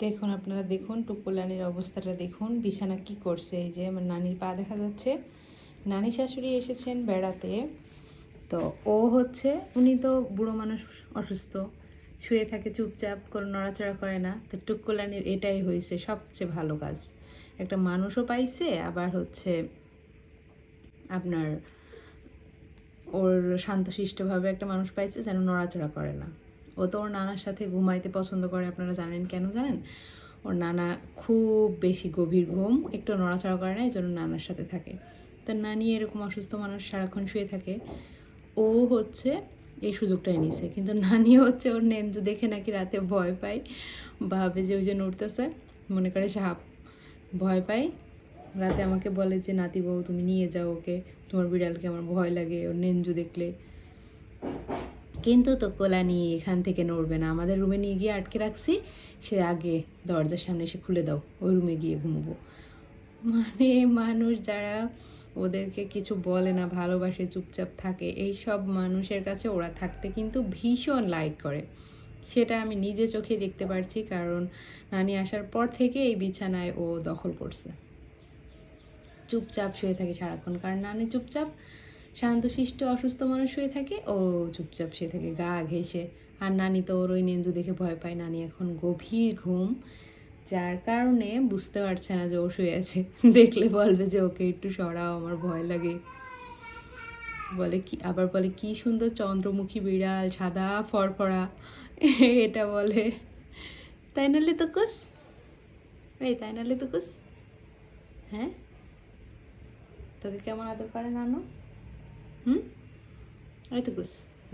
দেখুন আপনারা দেখুন টুকুলানির অবস্থাটা দেখুন। বিছানা কি করছে, এই যে আমার নানির পা দেখা যাচ্ছে। নানি শাশুড়ি এসেছেন বেড়াতে। তো ও হচ্ছে, উনি তো বুড়ো মানুষ, অসুস্থ। শুয়ে থাকে চুপচাপ, কোনো নড়াচড়া করে না। তো টুকুলানির এটাই হয়েছে সবচেয়ে ভালো কাজ। একটা মানুষও পাইছে, আবার হচ্ছে আপনার ওর শান্তশিষ্টভাবে একটা মানুষ পাইছে যেন নড়াচড়া করে না। ও তো ওর নানার সাথে ঘুমাইতে পছন্দ করে, আপনারা জানেন, কেন জানেন? ওর নানা খুব বেশি গভীর ঘুম, একটু নড়াচড়া করে না এই জন্য নানার সাথে থাকে। তো নানি এরকম অসুস্থ মানুষ সারাক্ষণ শুয়ে থাকে। ও হচ্ছে এই সুযোগটাই নিছে কিন্তু নানি হচ্ছে ওর নেঞ্জু দেখে নাকি রাতে ভয় পায়, ভাবে যে ওই যে নড়তেছে, মনে করে সাপ ভয় পাই রাতে আমাকে বলে যে, নাতি বউ, তুমি নিয়ে যাও ওকে, তোমার বিড়ালকে আমার ভয় লাগে, ওর নেঞ্জু দেখলে। কিন্তু তো কোলা নিয়ে এখান থেকে নড়বে না। আমাদের রুমে নিয়ে গিয়ে আটকে রাখছি, সে আগে দরজার সামনে এসে খুলে দাও, ওই রুমে গিয়ে ঘুমবো। মানে মানুষ যারা ওদেরকে কিছু বলে না, ভালোবাসে, চুপচাপ থাকে, এই সব মানুষের কাছে ওরা থাকতে কিন্তু ভীষণ লাইক করে। সেটা আমি নিজে চোখে দেখতে পারছি, কারণ নানি আসার পর থেকে এই বিছানায় ও দখল করছে। চুপচাপ শুয়ে থাকে সারাক্ষণ। কারণ নানি চুপচাপ শান্তশিষ্ট অসুস্থ মানুষ হয়ে থাকে, ও চুপচাপ শুয়ে থাকে, গা ঘেসে আর নানি তো ওর ওই নেন্দু দেখে ভয় পায়। নানি এখন গভীর ঘুম, যার কারণে বুঝতে পারছে না যে ও শুয়ে আছে। দেখলে বলবে যে ওকে একটু সরাও, আমার ভয় লাগে। বলে কি, আবার বলে কি সুন্দর চন্দ্রমুখী বিড়াল, সাদা ফরফরা, এটা বলে। তাই নাহলে তো কুস, এই তাই নাহলে তো কুস। হ্যাঁ? তোকে কেমন আদর করে নানু? হুম? তো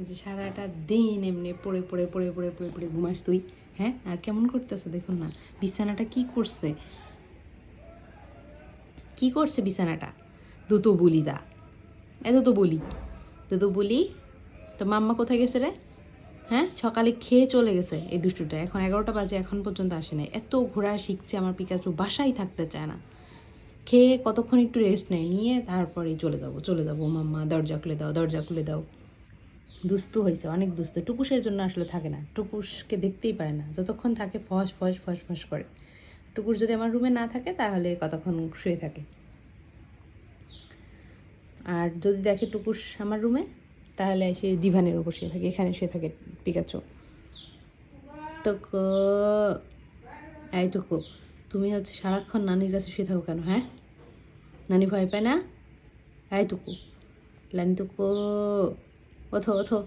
যে সারাটা দিন এমনি পড়ে পড়ে পড়ে পড়ে পড়ে পড়ে ঘুমাস তুই হ্যাঁ? আর কেমন করতেছে দেখুন না, বিছানাটা কি করছে? কি করছে বিছানাটা? দুটো বলি দা। এত তো বলি। দুটো বলি তো মাম্মা কোথায় গেছে রে? হ্যাঁ? সকালে খেয়ে চলে গেছে এই দুষ্টুটা। এখন এগারোটা বাজে, এখন পর্যন্ত আসে নাই। এত ঘোরা শিখছে আমার পিকাচু, বাসায় থাকতে চায় না। খেয়ে কতক্ষণ একটু রেস্ট নেয়, নিয়ে তারপরেই চলে যাব চলে যাব, মাম্মা দরজা খুলে দাও, দরজা খুলে দাও। দুস্তু হয়েছে, অনেক দুস্তু টুকুসের জন্য আসলে থাকে না টুকুসকে দেখতেই পারে না, যতক্ষণ থাকে ফস ফস ফস ফস করে। টুকুস যদি আমার রুমে না থাকে, তাহলে কতক্ষণ শুয়ে থাকে? আর যদি দেখে টুকুস আমার রুমে তাহলে সে ডিভানের উপর শুয়ে থাকে, এখানে শুয়ে থাকে পিকাচো টুকু এই টুকু তুমি হচ্ছে সারাক্ষণ নানির কাছে শুয়ে থাকো কেন হ্যাঁ? নানি ভয় পায় না? এই তুকু লানি টুকু, ওঠো ওঠো।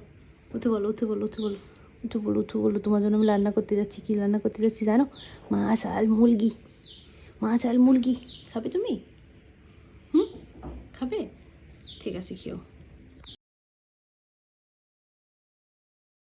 উঠে বলো উঠে বলো উঠে বলো উঠে বলো উঠে বলো। তোমার জন্য আমি রান্না করতে যাচ্ছি, কি রান্না করতে যাচ্ছি জানো? মাছ আর মুরগি। মাছ আর মুরগি। খাবে তুমি? হুম? খাবে? ঠিক আছে, খেও।